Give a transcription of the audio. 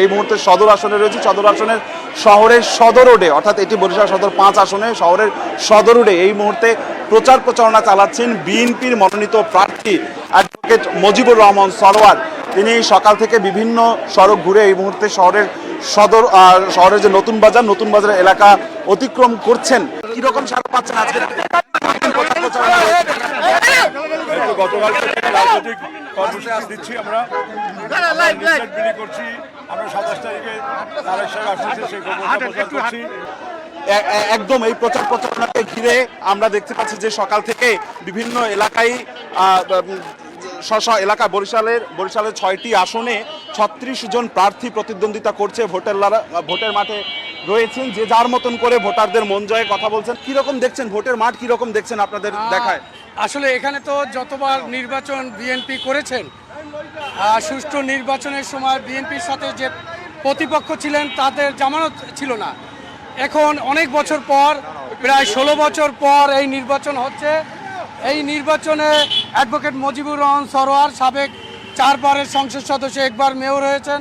এই মুহূর্তে সদর আসনে রয়েছে। সদর আসনের শহরের সদর রোডে অর্থাৎ এটি বরিশাল সদর পাঁচ আসনে শহরের সদর রোডে এই মুহূর্তে প্রচার প্রচারণা চালাচ্ছেন বিএনপির মনোনীত প্রার্থী অ্যাডভোকেট মজিবুর রহমান সরোয়ার তিনি সকাল থেকে বিভিন্ন সড়ক ঘুরে এই মুহূর্তে শহরের সদর শহরের যে নতুন বাজার নতুন বাজার এলাকা অতিক্রম করছেন। কীরকম সারা পাচ্ছেন আজকে গতকাল রাজনৈতিক কর্মসূচি দিচ্ছি আমরা। করছি। আমরা সাতাশ তারিখে সেই করছি। একদম এই প্রচার প্রচারণাকে ঘিরে আমরা দেখতে পাচ্ছি যে সকাল থেকে বিভিন্ন এলাকায় স্ব- এলাকা বরিশালের বরিশালের ছয়টি আসনে ছত্রিশ জন প্রার্থী প্রতিদ্বন্দ্বিতা করছে ভোটের লড়া- ভোটের মাঠে রয়েছেন। যে যার মতন করে ভোটারদের মন জয়ে কথা বলছেন। কীরকম দেখছেন? ভোটের মাঠ কীরকম দেখছেন আপনাদের দেখায়? আসলে এখানে তো যতবার নির্বাচন বিএনপি করেছেন সুষ্ঠু নির্বাচনের সময় বিএনপির সাথে যে প্রতিপক্ষ ছিলেন, তাদের জামানত ছিল না। এখন অনেক বছর পর, প্রায় ষোলো বছর পর এই নির্বাচন হচ্ছে। এই নির্বাচনে অ্যাডভোকেট মজিবুর রহমান সরোয়ার সাবেক চারবারের সংসদ সদস্য, একবার মেয়র হয়েছেন।